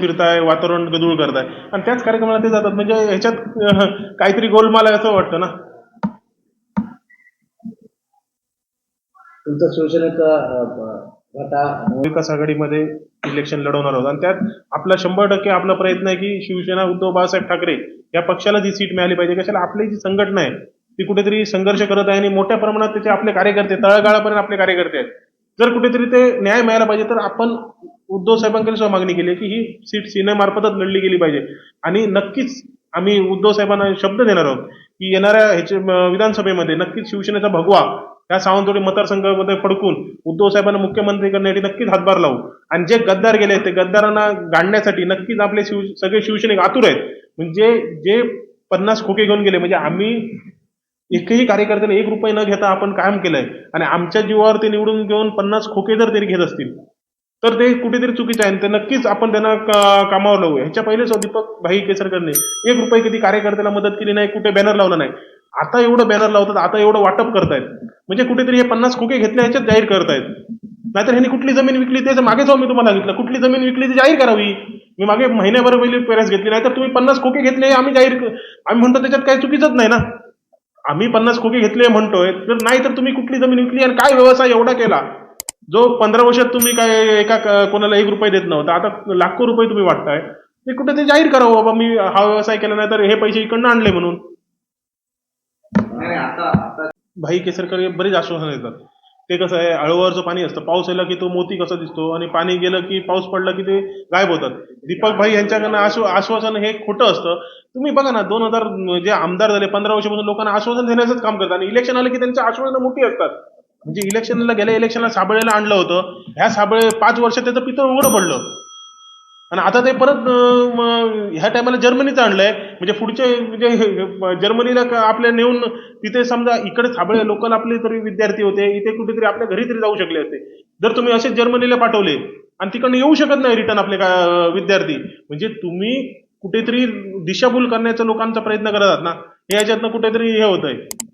फिरताय वातावरण गदूळ करताय. आणि त्याच कार्यक्रमाला ते जातात. म्हणजे ह्याच्यात काहीतरी गोलमाल आहे असं वाटतं ना? तुमचा शिवसेनेचा अं, ब- गटा विकास आघाडीमध्ये इलेक्शन लढवणार आहोत. आणि त्यात आपला शंभर टक्के आपला प्रयत्न आहे की शिवसेना उद्धव बाळासाहेब ठाकरे या पक्षाला जी सीट मिळाली पाहिजे कशाला आपली जी संघटना आहे ती कुठेतरी संघर्ष करत आहे आणि मोठ्या प्रमाणात त्याचे आपले कार्यकर्ते तळागाळापर्यंत आपले कार्यकर्ते आहेत. जर कुठेतरी ते न्याय मिळायला पाहिजे तर आपण उद्धव साहेबांकडे सुद्धा मागणी केली की ही सीट सिनेमार्फतच लढली गेली पाहिजे. आणि नक्कीच आम्ही उद्धव साहेबांना शब्द देणार आहोत की येणाऱ्या ह्याच्या विधानसभेमध्ये नक्कीच शिवसेनेचा भगवा या सावंतवाडी मतदारसंघामध्ये फडकून उद्धव साहेबांना मुख्यमंत्री करण्यासाठी नक्कीच हातभार लावू. आणि जे गद्दार गेले ते गद्दारांना गाडण्यासाठी नक्कीच आपले शिव सगळे शिवसैनिक आतुर आहेत. म्हणजे जे पन्नास खोके घेऊन गेले म्हणजे आम्ही एकही कार्यकर्त्याने एक रुपये न घेता आपण काम केलंय. आणि आमच्या जीवावर ते निवडून घेऊन पन्नास खोके जर त्यांनी घेत असतील तर ते कुठेतरी चुकीचं आहे. आणि ते नक्कीच आपण त्यांना कामावर लावू ह्याच्या पहिलेच हो दीपक भाई केसरकरने एक रुपये किती कार्यकर्त्याला मदत केली नाही कुठे बॅनर लावला नाही. आता एवढं बॅनर लावतात आता एवढं वाटप करतायत. म्हणजे कुठेतरी हे पन्नास खोके घेतले ह्याच्यात जाहीर करतायत. नाहीतर ह्यांनी कुठली जमीन विकली त्याचं मागे जाऊन मी तुम्हाला सांगितलं कुठली जमीन विकली ती जाहीर करावी. मी मागे महिन्याभर पहिली पेरेस घेतली नाही तर तुम्ही पन्नास खोके घेतले आम्ही जाहीर आम्ही म्हणतो त्याच्यात काही चुकीचंच नाही ना. आम्ही पन्नास खोके घेतले म्हणतोय तर नाही तर तुम्ही कुठली जमीन विकली आणि काय व्यवसाय एवढा केला? जो पंधरा वर्षात तुम्ही काय एका कोणाला एक रुपये देत नव्हता आता लाखो रुपये तुम्ही वाटताय ते कुठे ते जाहीर करावं बाबा मी हा व्यवसाय केला नाही तर हे पैसे इकडनं आणले म्हणून. नाही आता आता. भाई केसरकर हे बरेच आश्वासन देतात. ते कसं आहे अळूवरचं पाणी असतं पाऊस आला की तो मोती कसा दिसतो आणि पाणी गेलं की पाऊस पडला की ते गायब होतात. दीपक भाई यांच्याकडनं आश्व आश्वासन हे खोटं असतं. तुम्ही बघा ना दोन हजार जे आमदार झाले पंधरा वर्षापासून लोकांना आश्वासन देण्याचंच काम करतात आणि इलेक्शन आलं की त्यांची आश्वासनं मोठी असतात. म्हणजे इलेक्शनला गेल्या इलेक्शनला साबळेला आणलं होतं. ह्या साबळे पाच वर्ष त्याचं पितळ उघडं पडलं. आणि आता ते परत ह्या टायमाला जर्मनीचं आणलंय. म्हणजे पुढचे म्हणजे जर्मनीला आपल्या नेऊन तिथे समजा इकडे साबळे लोकल आपले तरी विद्यार्थी होते. इथे कुठेतरी आपल्या घरी तरी जाऊ शकले असते. जर तुम्ही असेच जर्मनीला पाठवले आणि तिकडनं येऊ शकत नाही रिटर्न आपले का विद्यार्थी. म्हणजे तुम्ही कुठेतरी दिशाभूल करण्याचा लोकांचा प्रयत्न करत आहात ना. हे याच्यातनं कुठेतरी हे होत आहे